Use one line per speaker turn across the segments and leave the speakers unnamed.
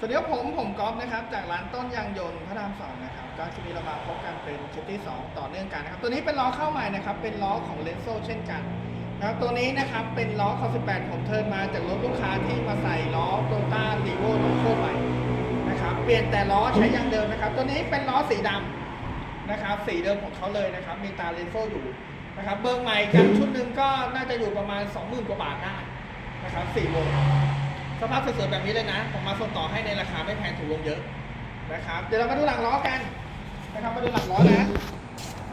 สวัสดีครับผม ผมก๊อฟนะครับ จากร้านต้นยางยนต์พระรามสองนะครับ ก็จะมีเรามาพบกันเป็นชุดที่ 2 ต่อเนื่องกันนะครับ ตัวนี้เป็นล้อเข้าใหม่นะครับ เป็นล้อของเลนโซเช่นกันนะครับ ตัวนี้นะครับ เป็นล้อคอ18ผมเทิร์นมาจากรถลูกค้าที่มาใส่ล้อโตต้ารีโวโลโก้ใหม่นะครับ เปลี่ยนแต่ล้อใช้ยางเดิมนะครับ ตัวนี้เป็นล้อสีดำนะครับ สีเดิมของเขาเลยนะครับ มีตาเลนโซอยู่นะครับ เบอร์ใหม่กันชุดหนึ่งก็น่าจะอยู่ประมาณ 20,000กว่าบาทได้นะครับ4วง สภาพสวยๆแบบนี้เลยนะ ผมมาส่งต่อให้ในราคาไม่แพงถูกลงเยอะนะครับ เดี๋ยวเรามาดูหลังล้อกันนะครับมาดูหลังล้อนะ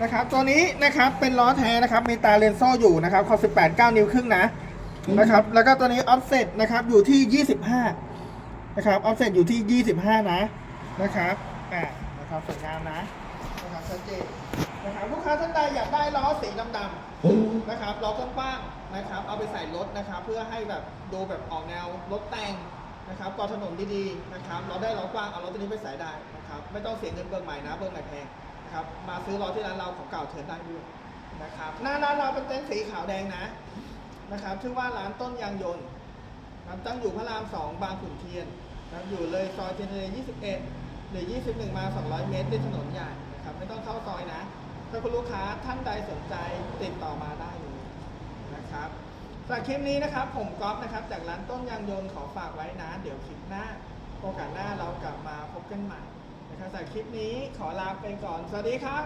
นะครับ ตัวนี้นะครับเป็นล้อแท้นะครับ มีตาเลนโซ่อยู่นะครับขอบ18 9 นิ้วครึ่งนะนะครับ แล้วก็ตัวนี้ออฟเซ็ตนะครับอยู่ที่ 25 นะครับออฟเซ็ตอยู่ที่ 25 นะนะครับอ่านะครับสวยงามนะนะครับชัดเจน ครับลูกค้าท่านใดอยากได้ล้อสีดำๆนะครับล้อกว้างๆนะครับ เอาไปใส่รถนะครับ เพื่อให้แบบดูแบบออกแนวรถแต่งนะครับก่อถนนดีๆนะครับเราได้ล้อกว้างเอารถตัวนี้ไปใส่ได้นะครับ ไม่ต้องเสียเงินเบิกใหม่นะเบิกใหม่แพงนะครับมาซื้อล้อที่ร้านเราของเก่าเทิร์นได้ด้วยนะครับ หน้าร้านเราเป็นเต็นท์สีขาวแดงนะนะครับชื่อว่าร้านต้นยางยนต์นะครับตั้งอยู่พระรามสองบางขุนเทียนนะครับอยู่เลยซอยเทียนทะเล21 หรือ 21 มา 200 เมตรที่ถนนใหญ่นะครับ ไม่ต้องเข้าซอยนะ ถ้าคุณลูกค้าท่านใดสนใจติดต่อมาได้เลยนะครับสำหรับคลิปนี้นะครับ ผมก๊อฟนะครับ จากร้านต้นยางยนต์ขอฝากไว้นะ เดี๋ยวคลิปหน้า โอกาสหน้าเรากลับมาพบกันใหม่นะครับสำหรับคลิปนี้ขอลาไปก่อน สวัสดีครับ